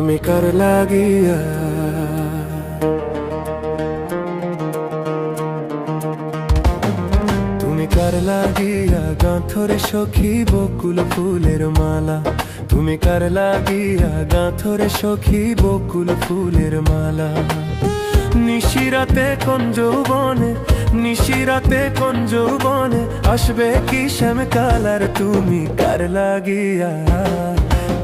কার লাগিয়া? তুমি কার লাগিয়া? গাঁথরে সখী বকুল ফুলের মালা। তুমি কার লাগিয়া? গাঁথরে সখী বকুল ফুলের মালা। নিশিরাতে কোন যৌবনে নিশিরাতে কোন যৌবনে আসবে কি শ্যাম কালার তুমি কার লাগিয়া?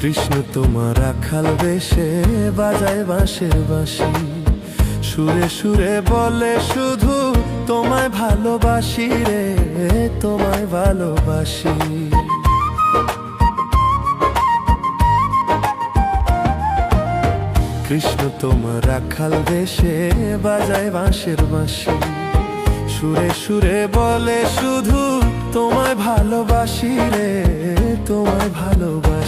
কৃষ্ণ তোমার রাখাল বেশে বাজায় বাঁশের বাঁশি। সুরে সুরে বলে শুধু তোমায় ভালোবাসি রে, তোমায় ভালোবাসি। কৃষ্ণ তোমার রাখাল দেশে বাজায় বাঁশের বাঁশি। সুরে সুরে বলে শুধু তোমায় ভালোবাসি রে, তোমায় ভালোবাসি।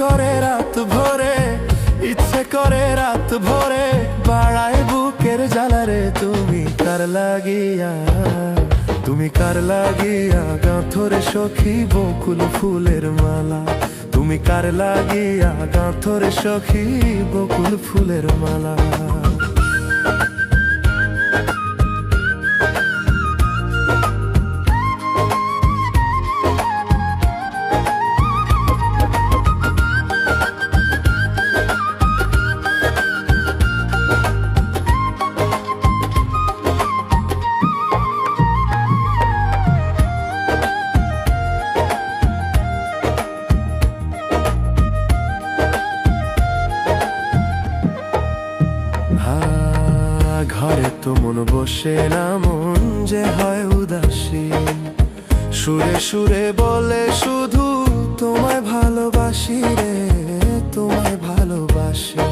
করে রাত ভরে, ইচ্ছে করে রাত ভরে, বাড়ায় বুকের জ্বালারে তুমি কার লাগিয়া? তুমি কার লাগিয়া? গাঁথরে সখী বকুল ফুলের মালা। তুমি কার লাগিয়া? গাঁথরে সখী বকুল ফুলের মালা। তো মন বসে না মন যে হয় উদাসী। সুরে সুরে বলে শুধু, তোমায় ভালোবাসি রে, তোমায় ভালোবাসি।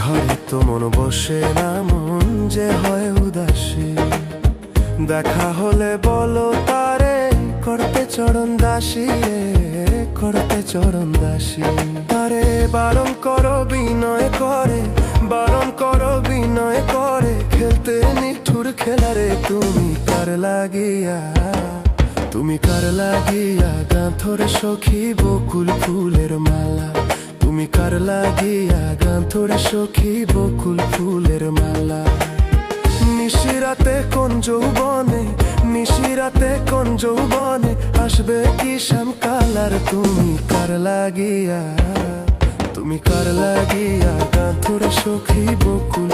ঘরে তো মন বসে না মন যে হয় উদাসী। দেখা হলে বলো, তারে করতে চরণ দাসী রে করতে চরণ দাসী। তারে বারণ করো, বিনয় করে, বারণ করো, বিনয় করে। খেলতে নিঠুর খেলারে তুমি কার লাগিয়া? তুমি কার লাগিয়া? গাঁথরে সখী বকুল ফুলের মালা। তুমি কার লাগিয়া? গাঁথরে সখী বকুল ফুলের মালা। নিশিরাতে কোন যৌবনে নিশিরাতে কোন যৌবনে আসবে কি শ্যাম কালার? তুমি কার লাগিয়া, তুমি কার লাগিয়া? গাঁথুর সখী বকুল